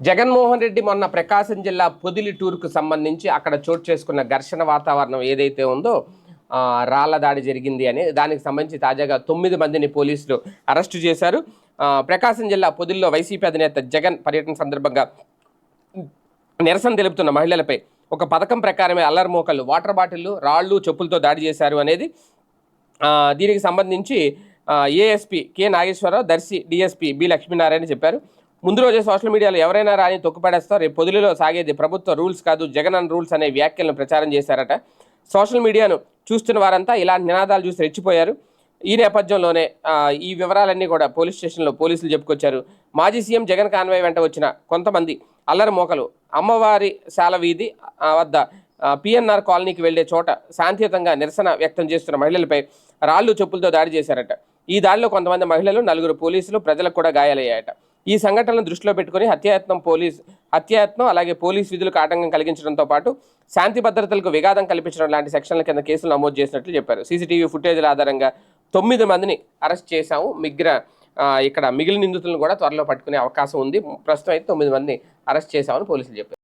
జగన్మోహన్ రెడ్డి మొన్న ప్రకాశం జిల్లా పొదిలి టూర్కు సంబంధించి అక్కడ చోటు చేసుకున్న ఘర్షణ వాతావరణం ఏదైతే ఉందో రాళ్ళ దాడి జరిగింది అని దానికి సంబంధించి తాజాగా తొమ్మిది మందిని పోలీసులు అరెస్టు చేశారు. ప్రకాశం జిల్లా పొదిలిలో వైసీపీ అధినేత జగన్ పర్యటన సందర్భంగా నిరసన తెలుపుతున్న మహిళలపై ఒక పథకం ప్రకారమే అల్లర్మోకలు వాటర్ బాటిళ్ళు రాళ్ళు చెప్పులతో దాడి చేశారు అనేది దీనికి సంబంధించి ASP K Nageswararao Darsi DSP B Lakshminarayana చెప్పారు. ముందు రోజే సోషల్ మీడియాలో ఎవరైనా రాని తొక్కుపడేస్తారు రేపు పొదిలిలో సాగేది ప్రభుత్వ రూల్స్ కాదు జగన్ రూల్స్ అనే వ్యాఖ్యలను ప్రచారం చేశారట. సోషల్ మీడియాను చూస్తున్న వారంతా ఇలాంటి నినాదాలు చూసి రెచ్చిపోయారు. ఈ నేపథ్యంలోనే ఈ వివరాలన్నీ కూడా పోలీస్ స్టేషన్లో పోలీసులు చెప్పుకొచ్చారు. మాజీ సీఎం జగన్ కాన్వాయ్ వెంట వచ్చిన కొంతమంది అల్లరి మోకలు. అమ్మవారి శాల వీధి ఆ, వద్ద పిఎన్ఆర్ కాలనీకి వెళ్ళే చోట శాంతియుతంగా నిరసన వ్యక్తం చేస్తున్న మహిళలపై రాళ్ళు చెప్పులతో దాడి చేశారట. ఈ దాడిలో కొంతమంది మహిళలు నలుగురు పోలీసులు ప్రజలకు కూడా గాయాలయ్యాయట. ఈ సంఘటనలను దృష్టిలో పెట్టుకుని హత్యాయత్నం పోలీస్ హత్యాయత్నం అలాగే పోలీస్ విధులకు ఆటంకం కలిగించడంతో పాటు శాంతి భద్రతలకు విఘాతం కల్పించడం లాంటి సెక్షన్ల కింద కేసులు నమోదు చేసినట్లు చెప్పారు. సీసీటీవీ ఫుటేజ్ల ఆధారంగా తొమ్మిది మందిని అరెస్ట్ చేశాము. మిగ్ర ఇక్కడ మిగిలిన నిందితులను కూడా త్వరలో పట్టుకునే అవకాశం ఉంది. ప్రస్తుతం అయితే తొమ్మిది మందిని అరెస్ట్ చేశామని పోలీసులు చెప్పారు.